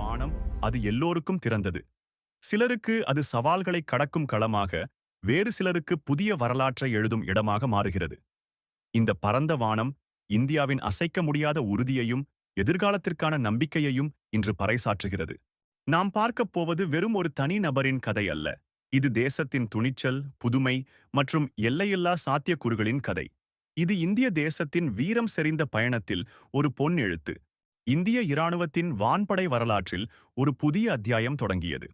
வானம் அது எல்லோருக்கும் திறந்தது. சிலருக்கு அது சவால்களை கடக்கும் களமாக வேறு சிலருக்கு புதிய வரலாற்றை எழுதும் இடமாக மாறுகிறது. இந்த பரந்த வானம் இந்தியாவின் அசைக்க முடியாத உறுதியையும் எதிர்காலத்திற்கான நம்பிக்கையையும் இன்று பறைசாற்றுகிறது. நாம் பார்க்கப் போவது வெறும் ஒரு தனி நபரின் கதை அல்ல. இது தேசத்தின் துணிச்சல் புதுமை மற்றும் எல்லையில்லா சாத்தியக்கூறுகளின் கதை. இது இந்திய தேசத்தின் வீரம் செறிந்த பயணத்தில் ஒரு பொன்னெழுத்து. இந்திய இராணுவத்தின் வான்படை வரலாற்றில் ஒரு புதிய அத்தியாயம் தொடங்கியது.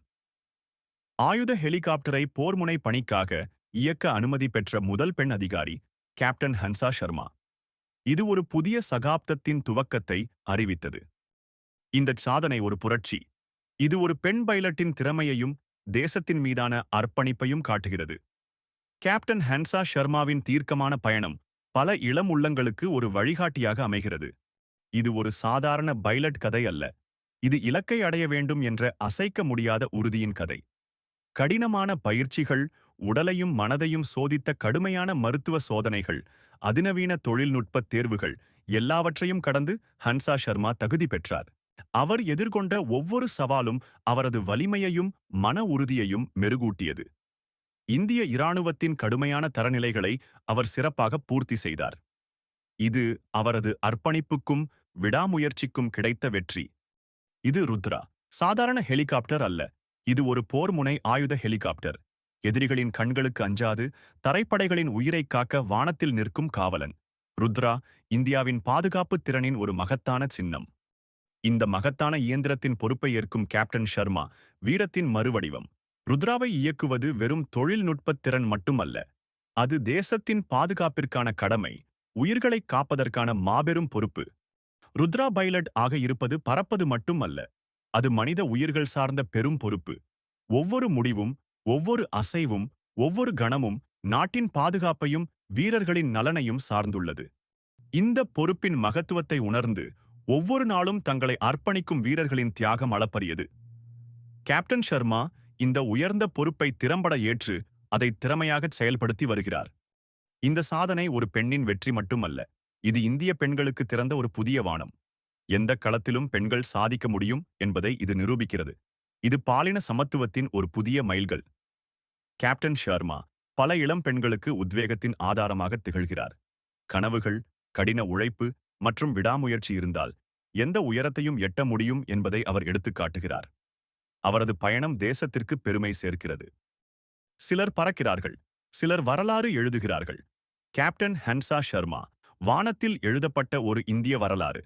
ஆயுத ஹெலிகாப்டரை போர்முனை பணிக்காக இயக்க அனுமதி பெற்ற முதல் பெண் அதிகாரி கேப்டன் ஹன்சா சர்மா இது ஒரு புதிய சகாப்தத்தின் துவக்கத்தை அறிவித்தது. இந்த சாதனை ஒரு புரட்சி. இது ஒரு பெண் பைலட்டின் திறமையையும் தேசத்தின் மீதான அர்ப்பணிப்பையும் காட்டுகிறது. கேப்டன் ஹன்சா ஷர்மாவின் தீர்க்கமான பயணம் பல இளம் உள்ளங்களுக்கு ஒரு வழிகாட்டியாக அமைகிறது. இது ஒரு சாதாரண பைலட் கதை அல்ல. இது இலக்கை அடைய வேண்டும் என்ற அசைக்க முடியாத உறுதியின் கதை. கடினமான பயிற்சிகள் உடலையும் மனதையும் சோதித்த கடுமையான மருத்துவ சோதனைகள் அதிநவீன தொழில்நுட்ப தேர்வுகள் எல்லாவற்றையும் கடந்து ஹன்சா சர்மா தகுதி பெற்றார். அவர் எதிர்கொண்ட ஒவ்வொரு சவாலும் அவரது வலிமையையும் மன உறுதியையும் மெருகூட்டியது. இந்திய இராணுவத்தின் கடுமையான தரநிலைகளை அவர் சிறப்பாக பூர்த்தி செய்தார். இது அவரது அர்ப்பணிப்புக்கும் விடாமுயற்சிக்கும் கிடைத்த வெற்றி. இது ருத்ரா. சாதாரண ஹெலிகாப்டர் அல்ல. இது ஒரு போர்முனை ஆயுத ஹெலிகாப்டர். எதிரிகளின் கண்களுக்கு அஞ்சாது தரைப்படைகளின் உயிரைக் காக்க வானத்தில் நிற்கும் காவலன். ருத்ரா இந்தியாவின் பாதுகாப்பு திறனின் ஒரு மகத்தான சின்னம். இந்த மகத்தான இயந்திரத்தின் பொறுப்பை ஏற்கும் கேப்டன் ஷர்மா வீரத்தின் மறுவடிவம். ருத்ராவை இயக்குவது வெறும் தொழில்நுட்பத் திறன் மட்டுமல்ல. அது தேசத்தின் பாதுகாப்பிற்கான கடமை உயிர்களை காப்பதற்கான மாபெரும் பொறுப்பு. ருத்ரா பைலட் ஆக இருப்பது பறப்பது மட்டும் அல்ல அது மனித உயிர்கள் சார்ந்த பெரும் பொறுப்பு. ஒவ்வொரு முடிவும் ஒவ்வொரு அசைவும் ஒவ்வொரு கணமும் நாட்டின் பாதுகாப்பையும் வீரர்களின் நலனையும் சார்ந்துள்ளது. இந்த பொறுப்பின் மகத்துவத்தை உணர்ந்து ஒவ்வொரு நாளும் தங்களை அர்ப்பணிக்கும் வீரர்களின் தியாகம் அளப்பரியது. கேப்டன் ஷர்மா இந்த உயர்ந்த பொறுப்பை திறம்பட ஏற்று அதை திறமையாகச் செயல்படுத்தி வருகிறார். இந்த சாதனை ஒரு பெண்ணின் வெற்றி மட்டுமல்ல இது இந்திய பெண்களுக்கு திறந்த ஒரு புதிய வானம். எந்த களத்திலும் பெண்கள் சாதிக்க முடியும் என்பதை இது நிரூபிக்கிறது. இது பாலின சமத்துவத்தின் ஒரு புதிய மைல்கள். கேப்டன் ஷர்மா பல இளம் பெண்களுக்கு உத்வேகத்தின் ஆதாரமாக திகழ்கிறார். கனவுகள் கடின உழைப்பு மற்றும் விடாமுயற்சி இருந்தால் எந்த உயரத்தையும் எட்ட முடியும் என்பதை அவர் எடுத்துக்காட்டுகிறார் அவரது பயணம் தேசத்திற்கு பெருமை சேர்க்கிறது. சிலர் பறக்கிறார்கள் சிலர் வரலாறு எழுதுகிறார்கள். கேப்டன் ஹன்சா ஷர்மா வானத்தில் எழுதப்பட்ட ஒரு இந்திய வரலாறு.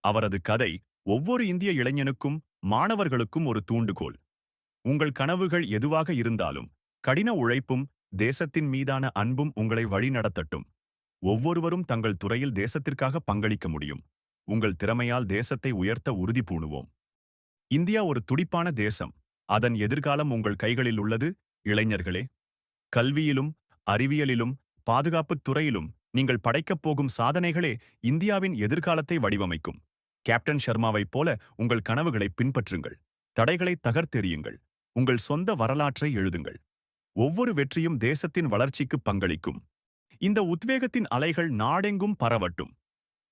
அவரது கதை ஒவ்வொரு இந்திய இளைஞனுக்கும் மாணவர்களுக்கும் ஒரு தூண்டுகோல். உங்கள் கனவுகள் எதுவாக இருந்தாலும் கடின உழைப்பும் தேசத்தின் மீதான அன்பும் உங்களை வழிநடத்தட்டும் ஒவ்வொருவரும் தங்கள் துறையில் தேசத்திற்காக பங்களிக்க முடியும். உங்கள் திறமையால் தேசத்தை உயர்த்த உறுதி பூணுவோம். இந்தியா ஒரு துடிப்பான தேசம். அதன் எதிர்காலம் உங்கள் கைகளில் உள்ளது இளைஞர்களே. கல்வியிலும் அறிவியலிலும் பாதுகாப்புத் துறையிலும் நீங்கள் படைக்கப் போகும் சாதனைகளே இந்தியாவின் எதிர்காலத்தை வடிவமைக்கும். கேப்டன் ஷர்மாவைப் போல உங்கள் கனவுகளை பின்பற்றுங்கள். தடைகளை தகர்த்தெறியுங்கள். உங்கள் சொந்த வரலாற்றை எழுதுங்கள். ஒவ்வொரு வெற்றியும் தேசத்தின் வளர்ச்சிக்கு பங்களிக்கும். இந்த உத்வேகத்தின் அலைகள் நாடெங்கும் பரவட்டும்.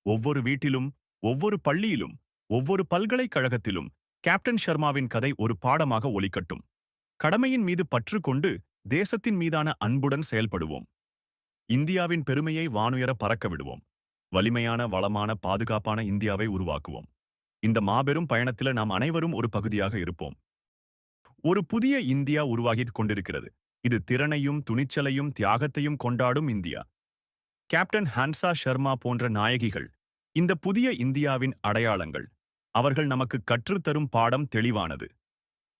ஒவ்வொரு வீட்டிலும் ஒவ்வொரு பள்ளியிலும் ஒவ்வொரு பல்கலைக்கழகத்திலும் கேப்டன் ஷர்மாவின் கதை ஒரு பாடமாக ஒலிக்கட்டும். கடமையின் மீது பற்று கொண்டு தேசத்தின் மீதான அன்புடன் செயல்படுவோம். இந்தியாவின் பெருமையை வானுயர பறக்க விடுவோம். வலிமையான வளமான பாதுகாப்பான இந்தியாவை உருவாக்குவோம். இந்த மாபெரும் பயணத்தில் நாம் அனைவரும் ஒரு பகுதியாக இருப்போம். ஒரு புதிய இந்தியா உருவாகிக் கொண்டிருக்கிறது. இது திறனையும் துணிச்சலையும் தியாகத்தையும் கொண்டாடும் இந்தியா. கேப்டன் ஹன்சா ஷர்மா போன்ற நாயகிகள் இந்த புதிய இந்தியாவின் அடையாளங்கள். அவர்கள் நமக்கு கற்றுத்தரும் பாடம் தெளிவானது.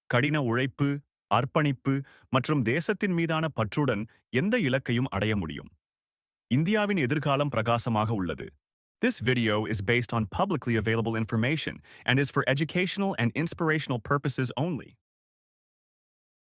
கடின உழைப்பு அர்ப்பணிப்பு மற்றும் தேசத்தின் மீதான பற்றுடன் எந்த இலக்கையும் அடைய முடியும். இந்தியாவின் எதிர்காலம் பிரகாசமாக உள்ளது This video is based on publicly available information and is for educational and inspirational purposes only.